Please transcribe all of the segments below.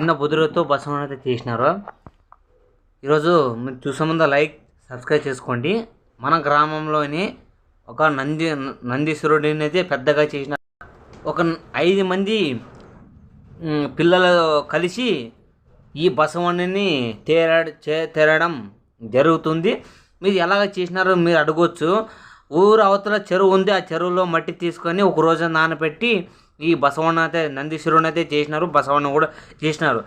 చిన్న బుదురుతో బసవన అయితే చేసినారు. ఈరోజు మీరు చూసే ముందు లైక్ సబ్స్క్రైబ్ చేసుకోండి. మన గ్రామంలోని ఒక నంది నందీశ్వరుడిని అయితే పెద్దగా చేసిన ఒక ఐదు మంది పిల్లలు కలిసి ఈ బసవన్నని తేరాడు చే- తేరడం జరుగుతుంది. మీరు ఎలాగ చేసినారో మీరు అడగొచ్చు. ఊరు అవతల చెరువు ఉంది ఆ చెరువులో మట్టి తీసుకొని ఒక రోజు నానబెట్టి ఈ బసవన్న అయితే నందీశ్వరుని అయితే చేసినారు బసవన్న కూడా చేసినారు.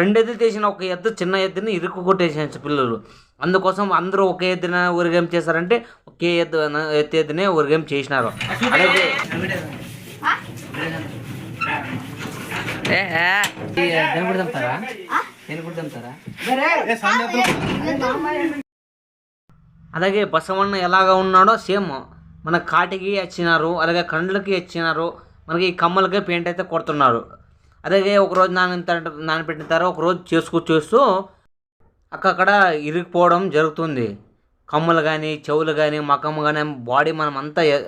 రెండు ఎద్దులు చేసిన ఒక ఎద్దు చిన్న ఎద్దుని ఇరుక్కు కొట్టేసారు పిల్లలు. అందుకోసం అందరూ ఒకే ఎద్దున ఊరిగేం చేశారంటే ఒకే ఎద్దు ఎత్తు ఎద్దునే ఊరిగేం చేసినారు. అలాగే అలాగే బసవన్న ఎలాగ ఉన్నాడో సేమ్ మన కాటికి వచ్చినారు అలాగే కండ్లకి వచ్చినారు మనకి కమ్మలకే కమ్మలకి పెయింట్ అయితే కొడుతున్నారు. అలాగే ఒకరోజు నాన నానబెట్టిన తర్వాత ఒకరోజు చేసుకు చేస్తూ అక్కడక్కడ ఇరిగిపోవడం జరుగుతుంది. కమ్ములు కానీ చెవులు కానీ మకము కానీ బాడీ మనం అంతా ఎ-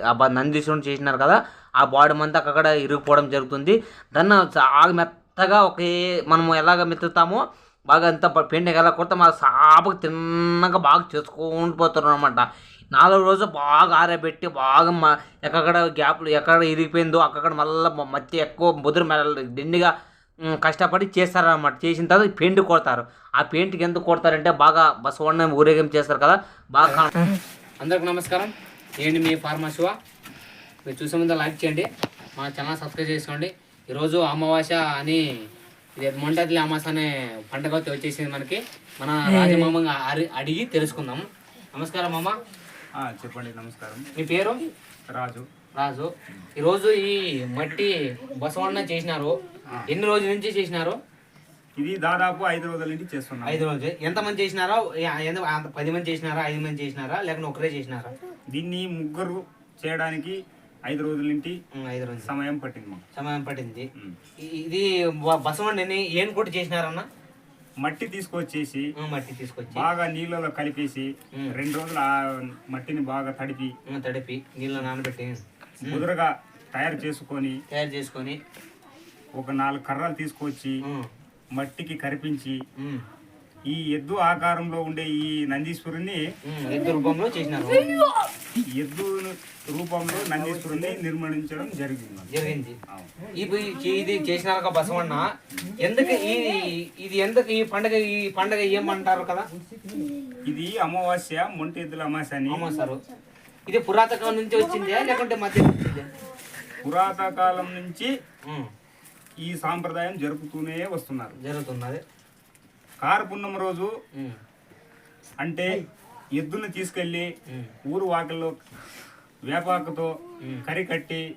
చేసినారు కదా ఆ బాడీ అంతా అక్కడ ఇరిగిపోవడం జరుగుతుంది. దాన్ని చాలా మెత్తగా ఒకే మనము ఎలాగ మెత్తుతామో బాగా అంత పెండ ఎలా కొడితే మా సాపకు తిన్నగా బాగా చేసుకుంటూ పోతున్నారు అనమాట నాలుగు రోజులు బాగా ఆరబెట్టి బాగా మ ఎక్కడ గ్యాప్లు ఎక్కడ ఇరిగిపోయిందో అక్కడ మళ్ళీ మధ్య ఎక్కువ ముదురు మెల్ల దిండిగా కష్టపడి చేస్తారన్నమాట. చేసిన తర్వాత పెయింట్ కొడతారు. ఆ పెయింట్కి ఎందుకు కొడతారంటే బాగా బసవన్న ఊరేగం చేస్తారు కదా బాగా అందరికి నమస్కారం. ఏంటి మీ ఫార్మా మీరు చూసే ముందు లైక్ చేయండి. మా ఛానల్ సబ్స్క్రైబ్ చేసుకోండి. ఈరోజు అమావాస్య అని ఇది మొండతల్లి అమావాస్య అనే పండుగ వచ్చేసింది మనకి. మన రాజమామ అరి- అడిగి తెలుసుకుందాం నమస్కారం మామ. చెప్పండి నమస్కారం. మీ పేరు? రాజు. రాజు. ఈరోజు ఈ మట్టి బసవన్న చేసినారు. ఎన్ని రోజుల నుంచి చేసినారు? ఇది దాదాపు ఐదు రోజుల నుంచి చేస్తున్నాం ఐదు రోజులు. ఎంతమంది చేసినారా? ఎంత- పది మంది చేసినారా? ఐదు మంది చేసినారా? లేకపోతే ఒకరే చేసినారా? దీన్ని ముగ్గురు చేయడానికి ఐదు రోజుల నుంచి ఉమ్, ఐదు రోజులు. సమయం పట్టింది మాకు. సమయం పట్టింది. ఉమ్. ఇ- ఇది బ- బసవన్నని ఏం కొట్టి చేసినారన్న? మట్టి తీసుకొచ్చేసి మట్టి తీసుకొచ్చి బాగా నీళ్ళలో కలిపేసి. రెండు రోజులు ఆ మట్టిని బాగా తడిపి తడిపి నీళ్ళు నానబెట్టి ముదురుగా తయారు చేసుకొని తయారు చేసుకొని ఒక నాలుగు కర్రలు తీసుకొచ్చి మట్టికి కరిపించి ఈ ఎద్దు ఆకారంలో ఉండే ఈ నందీశ్వరుని ఎద్దు రూపంలో చేసినారు. ఎద్దు రూపంలో నందీశ్వరుని నిర్మించడం జరిగింది. జరిగింది. ఇది ఇది చేసినారు బసవన్న. ఎందుకు ఈ ఇది ఎందుకు ఈ పండగ ఈ పండగ ఏమంటారు కదా? ఇది అమావాస్య మొంటి ఎద్దుల అమావాస్య అని ఇది పురాతకాలం నుంచి వచ్చిందా లేకుంటే మధ్య వచ్చిందా? పురాత కాలం నుంచి ఈ సాంప్రదాయం జరుపుతూనే వస్తున్నారు. జరుగుతున్నది. కారు పున్నమ రోజు అంటే ఎద్దును తీసుకెళ్ళి ఊరు వాకిల్లో వేపాకుతో. కరి కట్టి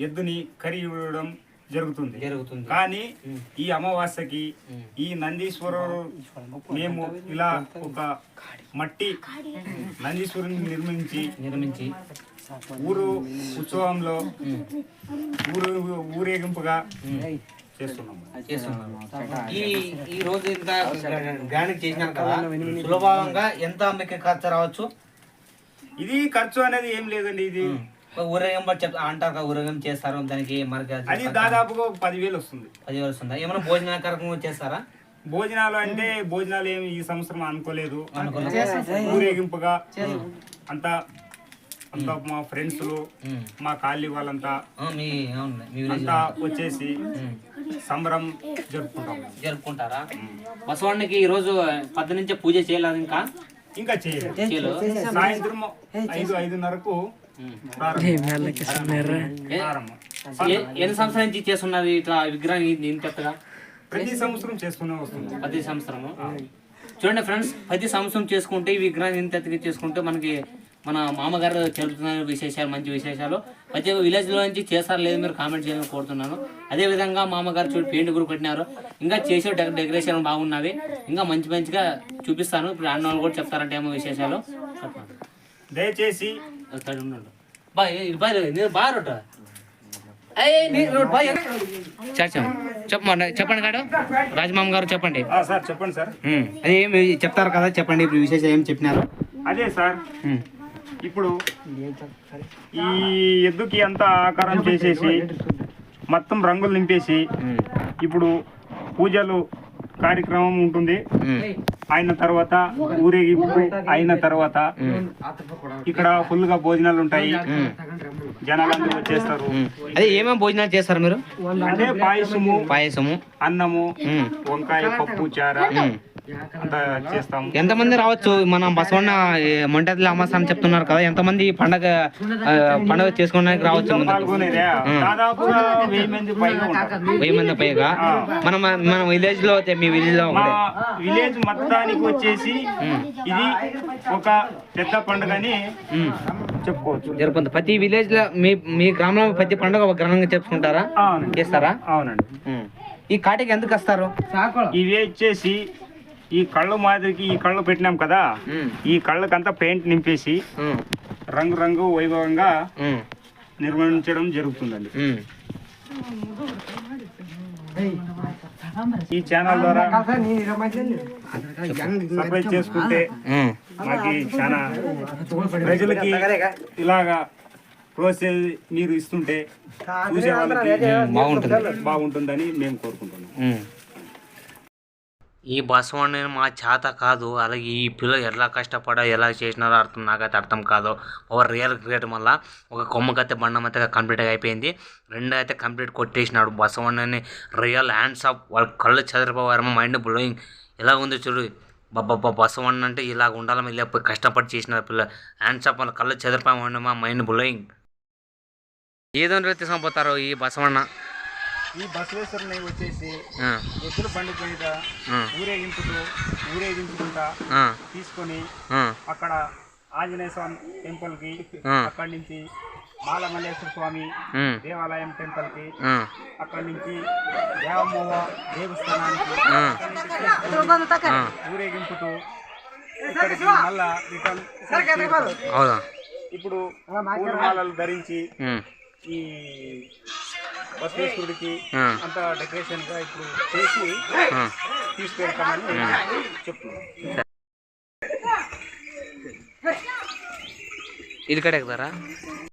ఎద్దుని కరి ఇవ్వడం జరుగుతుంది జరుగుతుంది కానీ. ఈ అమావాస్యకి. ఈ నందీశ్వరుడు మేము ఇలా ఒక మట్టి నందీశ్వరుని నిర్మించి నిర్మించి ఊరు ఉత్సవంలో ఊరు ఊరేగింపుగా ఈ ఈ రోజు ఇంత గ్రాండ్ చేసినారు కదా సులభంగా ఎంత మీకు ఖర్చు రావచ్చు? ఇది ఖర్చు అనేది ఏం లేదండి ఇది. ఊరేగింపు చెప్ అంటారు కదా ఊరేగింపు చేస్తారు దానికి మరి అది దాదాపుగా ఒక పదివేలు వస్తుంది. పది వస్తుందా? ఏమైనా భోజన కార్యక్రమం చేస్తారా? భోజనాలు అంటే భోజనాలు ఏమి ఈ సంవత్సరం అనుకోలేదు. ఊరేగింపుగా అంతా అంతా మా ఫ్రెండ్స్. మా కాలనీ వాళ్ళంతా వచ్చేసి సంబరం జరుపుకుంటాం. జరుపుకుంటారా? బసవానికి ఈ రోజు పద్దు నుంచే పూజ చేయలేదు ఇంకా? ఇంకా చేయలేదు. సాయంత్రం ఐదు ఐదున్నరకు ఎన్ని సంవత్సరాల నుంచి చేస్తున్నారు ఇట్లా విగ్రహం ఇంత- ఇంత పెద్దగా ప్రతి సంవత్సరం చేసుకునే వస్తుంది. ప్రతి సంవత్సరము? చూడండి ఫ్రెండ్స్ ప్రతి సంవత్సరం చేసుకుంటే ఈ విగ్రహం ఇంత చేసుకుంటే మనకి మన మామగారు తెలుపుతున్న విశేషాలు మంచి విశేషాలు. ప్రతి ఒక్క village లో నుంచి చేస్తారు లేదు మీరు కామెంట్ చేయాలని కోరుతున్నాను. అదే విధంగా మామగారు చూడు పెయింట్ కూడా పెట్టినారు. ఇంకా చేసే డెక- డెకరేషన్ బాగున్నవి. ఇంకా మంచి మంచిగా చూపిస్తాను. ఇప్పుడు అన్న వాళ్ళు కూడా చెప్తారంటే ఏమో విశేషాలు. చెప్పండి. దయచేసి చెప్పండి చెప్పండి కాడు రాజమామ గారు చెప్పండి. సార్ చెప్పండి సార్. అదే ఏమి చెప్తారు కదా చెప్పండి. ఇప్పుడు విశేషం ఏం చెప్పినారు? అదే సార్. ఇప్పుడు ఈ ఎద్దుకి అంతా ఆకారం చేసేసి మొత్తం రంగులు నింపేసి ఇప్పుడు పూజలు కార్యక్రమం ఉంటుంది. అయిన తర్వాత ఊరేగింపు అయిన తర్వాత ఇక్కడ ఫుల్గా భోజనాలు ఉంటాయి జనాలందరూ వచ్చేస్తారు. అదే ఏమేమి భోజనాలు చేస్తారు మీరు అంటే పాయసము పాయసము అన్నము వంకాయ పప్పు చార ఉమ్. అంతా చేస్తాము ఎంతమంది రావచ్చు మన బసవన్న అమాస అని చెప్తున్నారు కదా ఎంతమంది పండగ పండగ చేసుకోవడానికి రావచ్చు వెయ్యి మంది పైగా మన మన విలేజ్లో అయితే మీ విలేజ్లో విలేజ్ మొత్తానికి వచ్చేసి ఇది ఒక పెద్ద పండుగని ఉమ్. చెప్పుకోవచ్చు. జరుపుతుంది ప్రతి విలేజ్లో మీ మీ గ్రామంలో ప్రతి పండుగ ఒక ఘనంగా చెప్పుకుంటారా? అవునండి. చేస్తారా? అవునండి. ఈ కాటికి ఎందుకు వస్తారు? ఇవి వచ్చేసి ఈ కళ్ళు మాదిరికి ఈ కళ్ళు పెట్టినాం కదా ఈ కళ్ళకంతా పెయింట్ నింపేసి రంగు రంగు వైభవంగా ఉమ్, నిర్వహించడం జరుగుతుందండి. ఈ ఛానల్ ద్వారా సర్ప్రైజ్ చేసుకుంటే. మాకి చాలా ప్రజలకి ఇలాగా ప్రోత్సహ మీరు ఇస్తుంటే చూసే వాళ్ళకి బాగుంటుందని మేము కోరుకుంటున్నాం. ఈ ఈ బసవన్న మా చేత కాదు అలాగే ఈ పిల్లలు ఎలా కష్టపడా ఎలా చేసినారో అర్థం నాకైతే అర్థం కాదు. ఓవర్ రియల్ గ్రేట్ మళ్ళా ఒక కొమ్మకైతే బండం అయితే కంప్లీట్గా అయిపోయింది. రెండు అయితే కంప్లీట్ కొట్టేసినాడు బసవన్నని. రియల్ హ్యాండ్స్ ఆఫ్ వాళ్ళ కళ్ళు చదిరిపోవారు మైండ్ బ్లోయింగ్. ఎలా ఉంది చూడు. బాబా బసవన్న అంటే ఇలా ఉండాలని లేకపోతే కష్టపడి చేసిన పిల్ల. హ్యాండ్స్ ఆఫ్ వాళ్ళ కళ్ళు చదిరిపోయి మా మైండ్ బ్లోయింగ్. ఏదో తీసుకొని సంపోతారు ఈ బసవన్న. ఈ బసవేశ్వరుని వచ్చేసి ఎద్దుల బండి మీద ఊరేగింపుతూ ఊరేగించుకుంటా ఆ, తీసుకొని అక్కడ ఆంజనేయ స్వామి టెంపుల్కి. అక్కడి నుంచి మాలమల్లేశ్వర స్వామి ఉమ్, దేవాలయం టెంపుల్కి అక్కడి నుంచి దేవమోహ దేవస్థానానికి ఊరేగింపుతూ ఇక్కడికి మళ్ళా రిటర్న్ ఇప్పుడు పూలమాలలు ధరించి ఈ బసవేశ్వరుడికి అంత డెకరేషన్గా ఇప్పుడు చేసి. తీసుకెళ్తామని చెప్తున్నాం. ఇది కడెక్కుతారా?